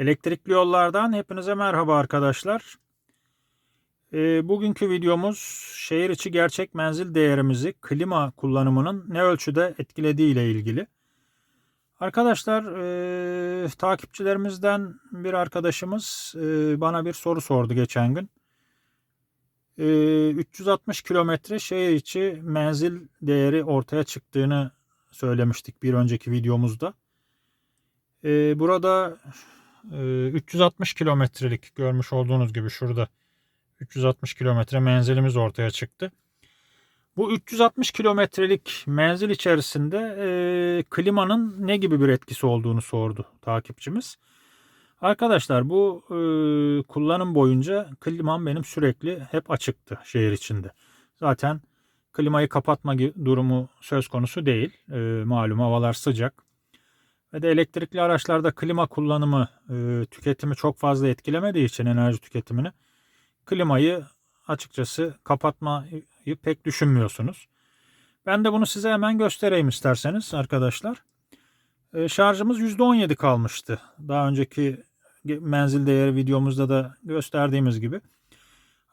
Elektrikli yollardan hepinize merhaba arkadaşlar. Ee, bugünkü videomuz şehir içi gerçek menzil değerimizi klima kullanımının ne ölçüde etkilediği ile ilgili. Arkadaşlar e, takipçilerimizden bir arkadaşımız e, bana bir soru sordu geçen gün. E, 360 kilometre şehir içi menzil değeri ortaya çıktığını söylemiştik bir önceki videomuzda. E, burada e, 360 kilometrelik görmüş olduğunuz gibi şurada 360 kilometre menzilimiz ortaya çıktı. Bu 360 kilometrelik menzil içerisinde e, klimanın ne gibi bir etkisi olduğunu sordu takipçimiz. Arkadaşlar bu e, kullanım boyunca klimam benim sürekli hep açıktı şehir içinde. Zaten klimayı kapatma durumu söz konusu değil. E, malum havalar sıcak. Ve de elektrikli araçlarda klima kullanımı e, tüketimi çok fazla etkilemediği için enerji tüketimini klimayı açıkçası kapatmayı pek düşünmüyorsunuz. Ben de bunu size hemen göstereyim isterseniz arkadaşlar. E, şarjımız %17 kalmıştı. Daha önceki menzil değeri videomuzda da gösterdiğimiz gibi.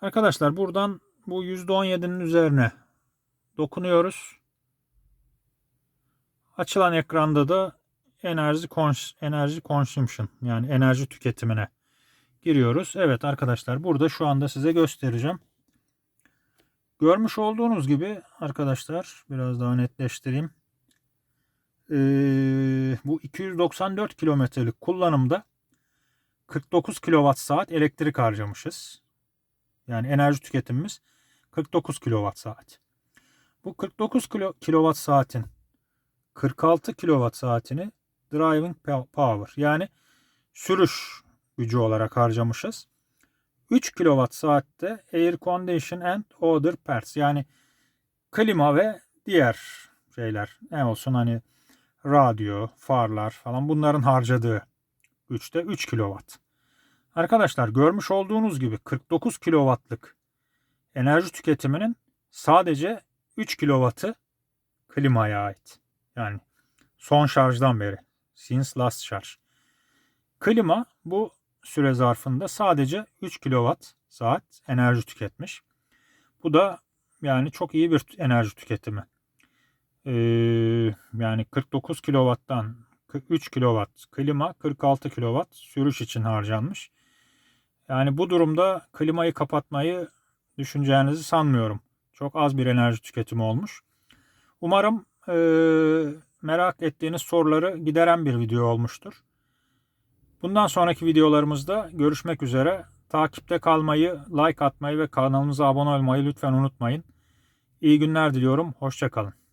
Arkadaşlar buradan bu %17'nin üzerine dokunuyoruz. Açılan ekranda da enerji cons enerji consumption yani enerji tüketimine giriyoruz. Evet arkadaşlar burada şu anda size göstereceğim. Görmüş olduğunuz gibi arkadaşlar biraz daha netleştireyim. Ee, bu 294 kilometrelik kullanımda 49 kilowatt saat elektrik harcamışız. Yani enerji tüketimimiz 49 kilowatt saat. Bu 49 kilo, kilowatt saatin 46 kilowatt saatini driving power yani sürüş gücü olarak harcamışız. 3 kilowatt saatte air condition and other parts yani klima ve diğer şeyler ne olsun hani radyo, farlar falan bunların harcadığı güçte 3 kilowatt. Arkadaşlar görmüş olduğunuz gibi 49 kilowattlık enerji tüketiminin sadece 3 kilowattı klimaya ait. Yani son şarjdan beri. Since last charge. Klima bu süre zarfında sadece 3 kilowatt saat enerji tüketmiş. Bu da yani çok iyi bir enerji tüketimi. Ee, yani 49 kilowatttan 3 kilowatt klima 46 kilowatt sürüş için harcanmış. Yani bu durumda klimayı kapatmayı düşüneceğinizi sanmıyorum. Çok az bir enerji tüketimi olmuş. Umarım e, merak ettiğiniz soruları gideren bir video olmuştur. Bundan sonraki videolarımızda görüşmek üzere. Takipte kalmayı, like atmayı ve kanalımıza abone olmayı lütfen unutmayın. İyi günler diliyorum. Hoşçakalın.